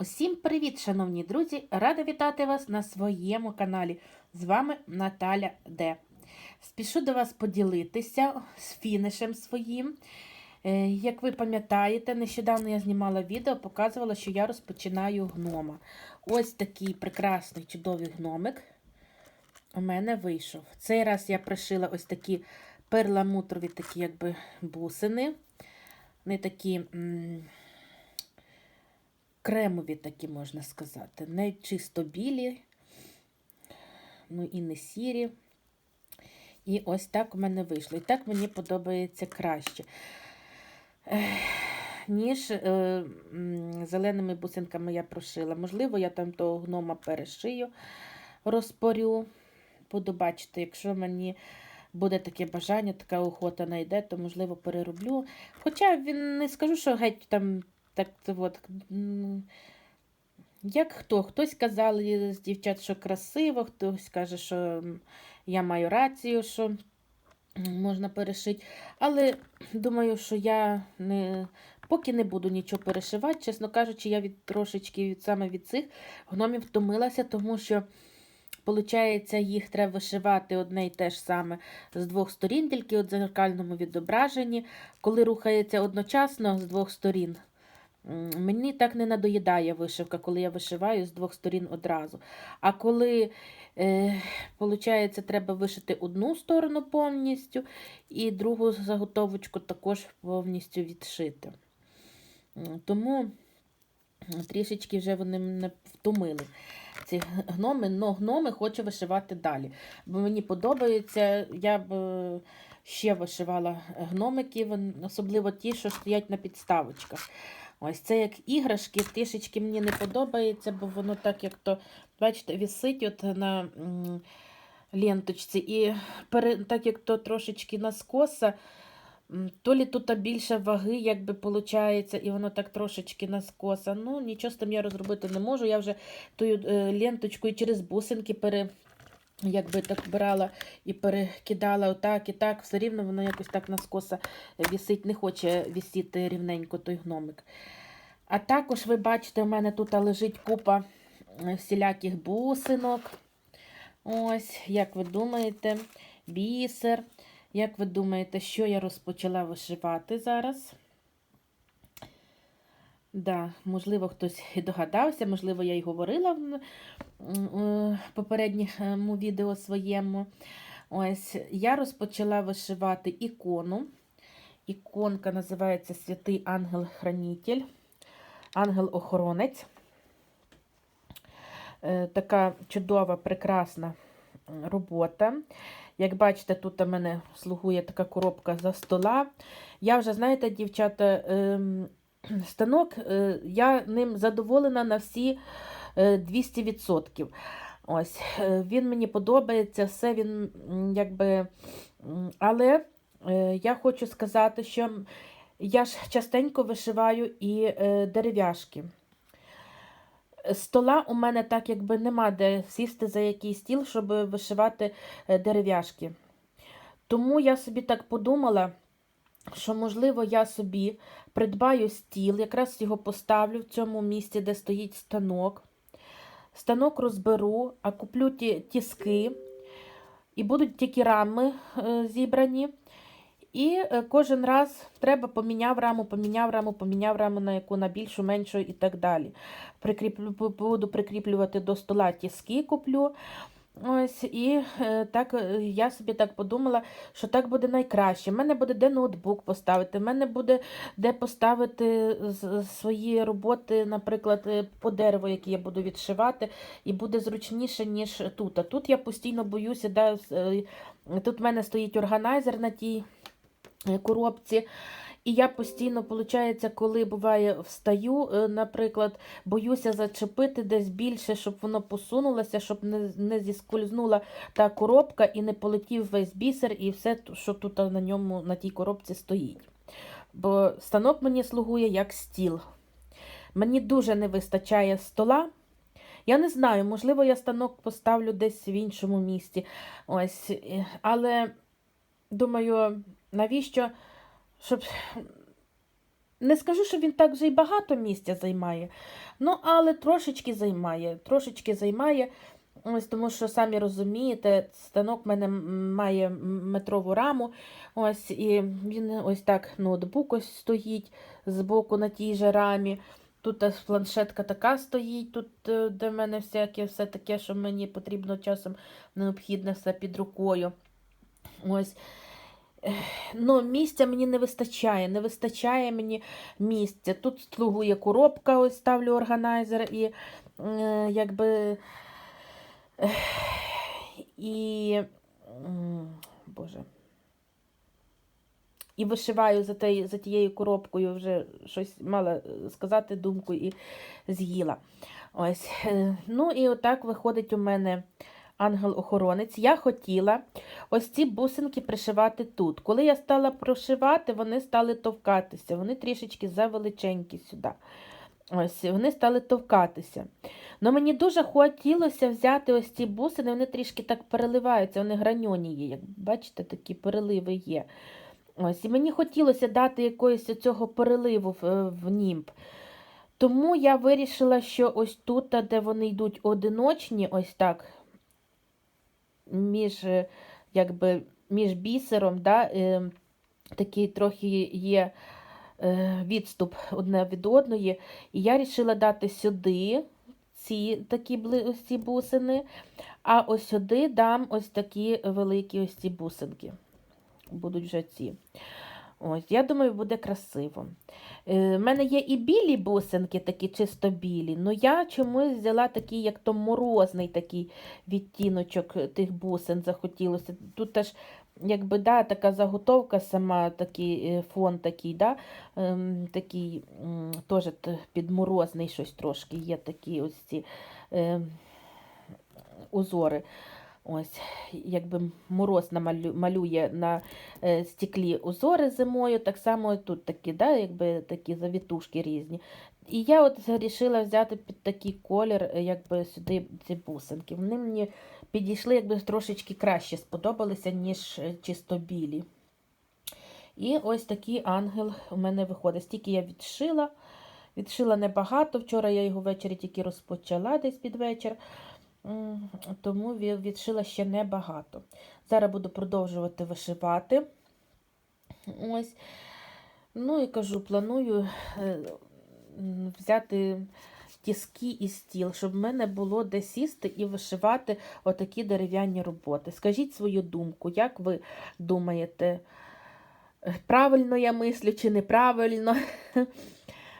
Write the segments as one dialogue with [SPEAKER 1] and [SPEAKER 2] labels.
[SPEAKER 1] Усім привіт, шановні друзі! Рада вітати вас на своєму каналі. З вами Наталя Д. Спішу до вас поділитися з фінішем своїм. Е, Як ви пам'ятаєте, нещодавно я знімала відео, показувала, що я розпочинаю гнома. Ось такий прекрасний чудовий гномик у мене вийшов. Цей раз я пришила ось такі перламутрові такі якби бусини. Вони такі. Кремові такі, можна сказати. Не чисто білі, ну і не сірі. І ось так у мене вийшло. І так мені подобається краще, ніж е, зеленими бусинками я прошила. Можливо, я там того гнома перешию, розпорю. Буду бачити, якщо мені буде таке бажання, така охота найде, то, можливо, перероблю. Хоча він не скажу, що геть там так от, як хто? Хтось казали з дівчат, що красиво, хтось каже, що я маю рацію, що можна перешити. Але думаю, що я не, поки не буду нічого перешивати, чесно кажучи, я від трошечки від, саме від цих гномів втомилася, тому що. Получається, їх треба вишивати одне і те ж саме з двох сторін, тільки у дзеркальному відображенні, коли рухається одночасно з двох сторін. Мені так не надоїдає вишивка, коли я вишиваю з двох сторін одразу. А коли е, получається, треба вишити одну сторону повністю і другу заготовочку також повністю відшити. Тому трішечки вже вони мене втомили. Ці гноми, но гноми хочу вишивати далі. Бо мені подобається, я б е, ще вишивала гномиків, особливо ті, що стоять на підставочках. Ось це як іграшки, трішечки мені не подобається, бо воно так, як то, бачите, висить от на ленточці. І так як то трошечки наскоса, то лі тут більше ваги, якби виходить, і воно так трошечки наскоса. Ну, нічого з тим я розробити не можу. Я вже тою е, ленточкою через бусинки пере. Якби так брала і перекидала отак і так, все рівно воно якось так наскоса вісить, не хоче вісіти рівненько той гномик. А також ви бачите, у мене тут лежить купа е, всіляких бусинок. Ось, як ви думаєте, бісер. Як ви думаєте, що я розпочала вишивати зараз? Да, можливо, хтось догадався, можливо, я й говорила попередньому відео своєму. Ось, я розпочала вишивати ікону. Іконка називається Святий Ангел-Хранитель, Ангел-Охоронець. Е, Така чудова, прекрасна робота. Як бачите, тут у мене слугує така коробка за стола. Я вже, знаєте, дівчата, ем, станок, е, я ним задоволена на всі 200%. Ось, е, Він мені подобається, все він якби. Але е, я хочу сказати, що я ж частенько вишиваю і е, дерев'яшки. Стола у мене так якби нема де сісти за якийсь стіл, щоб вишивати е, дерев'яшки. Тому я собі так подумала, що, можливо, я собі придбаю стіл, якраз його поставлю в цьому місці, де стоїть станок. Станок розберу, а куплю ті тіски, і будуть тільки рами е, зібрані. І е, кожен раз треба поміняв раму, поміняв раму, поміняв раму на яку на більшу, меншу і так далі. Прикріплю, буду прикріплювати до стола тіски куплю. Ось, і е, так е, я собі так подумала, що так буде найкраще. У мене буде де ноутбук поставити, в мене буде де поставити свої роботи, наприклад, е, по дереву, які я буду відшивати, і буде зручніше, ніж тут. А тут я постійно боюся, да, е, тут в мене стоїть органайзер на тій е, коробці. І я постійно, виходить, коли буває встаю, е, наприклад, боюся зачепити десь більше, щоб воно посунулося, щоб не, не зіскользнула та коробка і не полетів весь бісер і все, що тут на ньому на тій коробці стоїть. Бо станок мені слугує як стіл. Мені дуже не вистачає стола. Я не знаю, можливо, я станок поставлю десь в іншому місці. Ось, е, але думаю, навіщо? Щоб Не скажу, що він так вже й багато місця займає, ну, але трошечки займає. Трошечки займає. Ось тому що самі розумієте, станок в мене має метрову раму. Ось, і він ось так ноутбук ось стоїть збоку на тій же рамі. Тут планшетка така стоїть, тут е, де в мене всяке все таке, що мені потрібно часом необхідне все під рукою. Ось. Ну, місця мені не вистачає, не вистачає мені місця. Тут слугує коробка, ось ставлю органайзер і е, якби. І. Боже. І вишиваю за, те, за тією коробкою, вже щось мала сказати думку і з'їла. Ось. е, Ну і отак виходить у мене ангел-охоронець. Я хотіла ось ці бусинки пришивати тут. Коли я стала прошивати, вони стали товкатися. Вони трішечки завеличенькі сюди. Ось, вони стали товкатися. Ну мені дуже хотілося взяти ось ці бусини, вони трішки так переливаються, вони граньоні є. Як бачите, такі переливи є. Ось, і мені хотілося дати якогось цього переливу в, в німб. Тому я вирішила, що ось тут, де вони йдуть одиночні, ось так, між, е, якби, між бісером, да, е, такий трохи є е, відступ одне від одної. І я вирішила дати сюди ці такі ці бусини, а ось сюди дам ось такі великі ось ці бусинки. Будуть вже ці. Ось, я думаю, буде красиво. Е, в мене є і білі бусинки, такі чисто білі, але я чомусь взяла такий, як то морозний такий відтіночок тих бусин захотілося. Тут теж якби, да, така заготовка сама, такий е, фон такий, да, ем, такий теж підморозний щось трошки є такі ось ці е, узори. Ось, якби мороз малює на е, стеклі узори зимою, так само тут такі, да, якби такі завітушки різні. І я от вирішила взяти під такий колір, е, якби сюди ці бусинки. Вони мені підійшли якби трошечки краще сподобалися, ніж е, чисто білі. І ось такий ангел у мене виходить. Стільки я відшила. Відшила небагато. Вчора я його ввечері тільки розпочала десь під вечір. Тому ві- відшила ще небагато. Зараз буду продовжувати вишивати. Ось. Ну і кажу, планую е, взяти тіски і стіл, щоб в мене було де сісти і вишивати отакі дерев'яні роботи. Скажіть свою думку, як ви думаєте, правильно я мислю чи неправильно?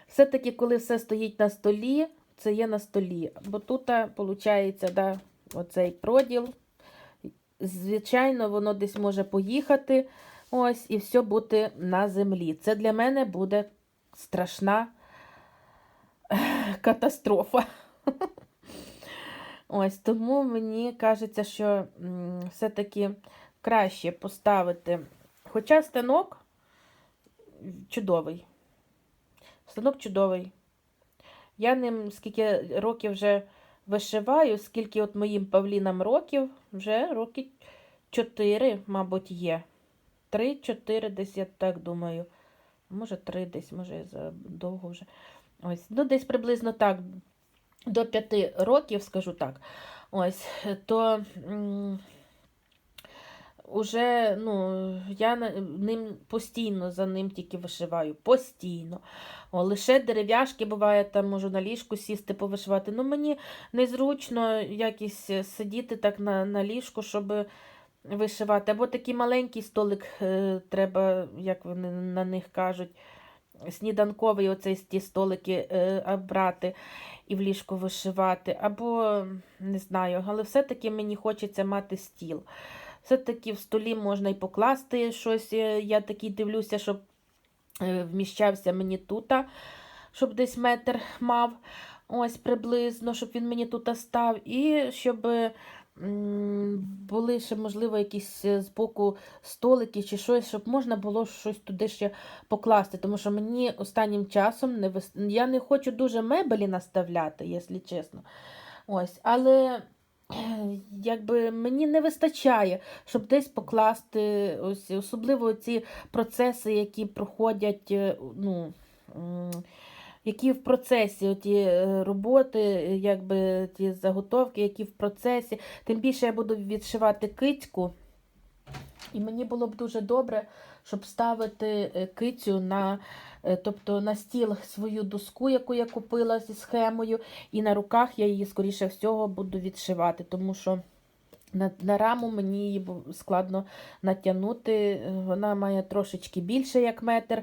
[SPEAKER 1] Все-таки, коли все стоїть на столі, це є на столі. Бо тут, виходить, да, оцей проділ. Звичайно, воно десь може поїхати. Ось, і все бути на землі. Це для мене буде страшна катастрофа. Ось, тому мені кажеться, що все-таки краще поставити. Хоча станок чудовий. Станок чудовий. Я ним скільки років вже вишиваю, скільки от моїм павлінам років, вже роки 4, мабуть, є. 3-4 десь, я так думаю. Може, 3 десь, може, довго вже. Ось, ну, десь приблизно так, до 5 років, скажу так. Ось, то уже, ну, я ним постійно за ним тільки вишиваю. Постійно. О, лише дерев'яшки буває, там можу на ліжку сісти, повишивати. Ну, мені незручно якось е, сидіти так на, на ліжку, щоб вишивати. Або такий маленький столик е, треба, як вони на них кажуть, сніданковий оцей ті столики е, брати і в ліжку вишивати. Або не знаю, але все-таки мені хочеться мати стіл. Все-таки в столі можна і покласти щось. е, Я такий дивлюся, щоб е, вміщався мені тут, щоб десь метр мав. Ось приблизно, щоб він мені тут став. І щоб були ще, можливо, якісь е, збоку столики чи щось, щоб можна було щось туди ще покласти. Тому що мені останнім часом не вис... я не хочу дуже мебелі наставляти, якщо чесно. Ось, але якби мені не вистачає, щоб десь покласти, ось, особливо ці процеси, які проходять, е, ну, які в процесі ті е, роботи, е, якби ті заготовки, які в процесі. Тим більше я буду відшивати кицьку. І мені було б дуже добре, щоб ставити е, кицю на, е, тобто на стіл свою доску, яку я купила зі схемою, і на руках я її, скоріше всього, буду відшивати, тому що на, на раму мені її складно натягнути. Е, Вона має трошечки більше, як метр,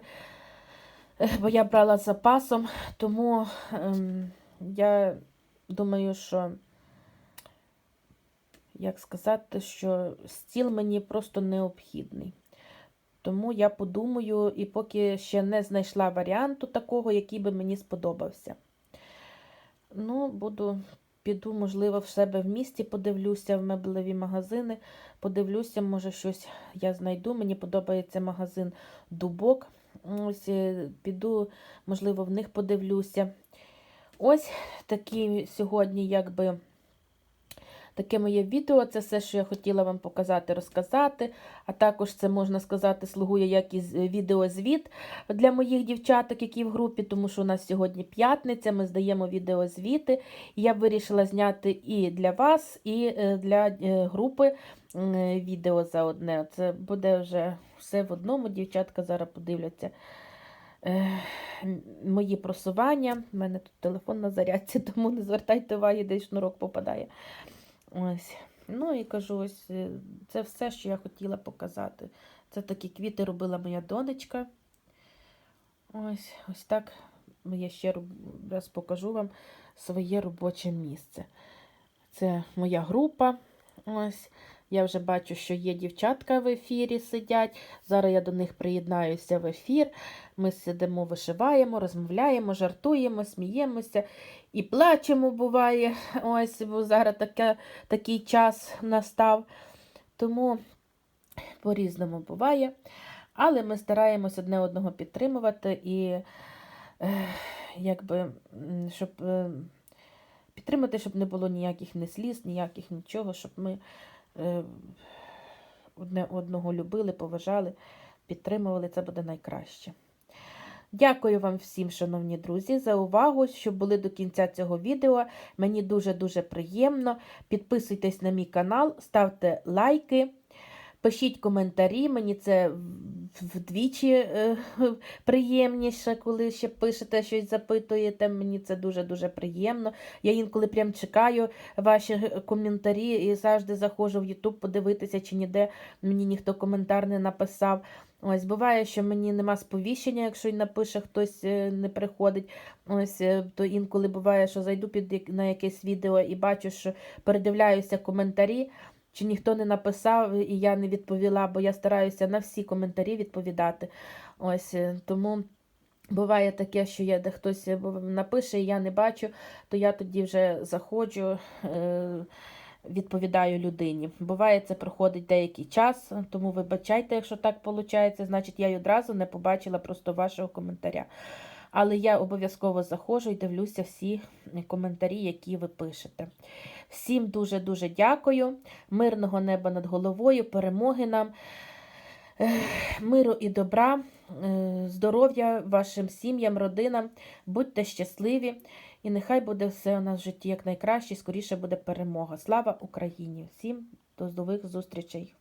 [SPEAKER 1] бо я брала з запасом, тому ем, я думаю, що як сказати, що стіл мені просто необхідний. Тому я подумаю, і поки ще не знайшла варіанту такого, який би мені сподобався. Ну, буду, піду, можливо, в себе в місті подивлюся в меблеві магазини. Подивлюся, може, щось я знайду. Мені подобається магазин Дубок. Ось е, піду, можливо, в них подивлюся. Ось такі сьогодні, якби. Таке моє відео, це все, що я хотіла вам показати, розказати. А також це, можна сказати, слугує як і відеозвіт для моїх дівчаток, які в групі, тому що у нас сьогодні п'ятниця, ми здаємо відеозвіти. Я вирішила зняти і для вас, і е, для е, групи е, відео за одне. Це буде вже все в одному. Дівчатка зараз подивляться. е, Мої просування. У мене тут телефон на зарядці, тому не звертайте уваги, де шнурок попадає. Ось. Ну і кажу, ось е, це все, що я хотіла показати. Це такі квіти робила моя донечка. Ось ось так я ще раз покажу вам своє робоче місце. Це моя група. Ось. Я вже бачу, що є дівчатка в ефірі сидять. Зараз я до них приєднаюся в ефір. Ми сидимо, вишиваємо, розмовляємо, жартуємо, сміємося і плачемо буває. Ось, бо зараз таке, такий час настав. Тому по-різному буває. Але ми стараємось одне одного підтримувати і якби, щоб е, підтримати, щоб не було ніяких не сліз, ніяких нічого, щоб ми е, одне одного любили, поважали, підтримували. Це буде найкраще. Дякую вам всім, шановні друзі, за увагу, що були до кінця цього відео. Мені дуже-дуже приємно. Підписуйтесь на мій канал, ставте лайки, пишіть коментарі. Мені це вдвічі е, приємніше, коли ще пишете щось, запитуєте. Мені це дуже-дуже приємно. Я інколи прям чекаю ваші коментарі і завжди заходжу в YouTube подивитися, чи ніде мені ніхто коментар не написав. Ось буває, що мені нема сповіщення, якщо й напише хтось е, не приходить. Ось е, то інколи буває, що зайду під на якесь відео і бачу, що передивляюся коментарі, чи ніхто не написав, і я не відповіла, бо я стараюся на всі коментарі відповідати. Ось е, тому. Буває таке, що я де хтось е, напише, і я не бачу, то я тоді вже заходжу, е, відповідаю людині. Буває, це проходить деякий час, тому вибачайте, якщо так виходить, значить я й одразу не побачила просто вашого коментаря. Але я обов'язково заходжу і дивлюся всі коментарі, які ви пишете. Всім дуже-дуже дякую. Мирного неба над головою, перемоги нам, миру і добра, е, здоров'я вашим сім'ям, родинам. Будьте щасливі. І нехай буде все у нас в житті як найкраще, скоріше буде перемога. Слава Україні! Всім до нових зустрічей!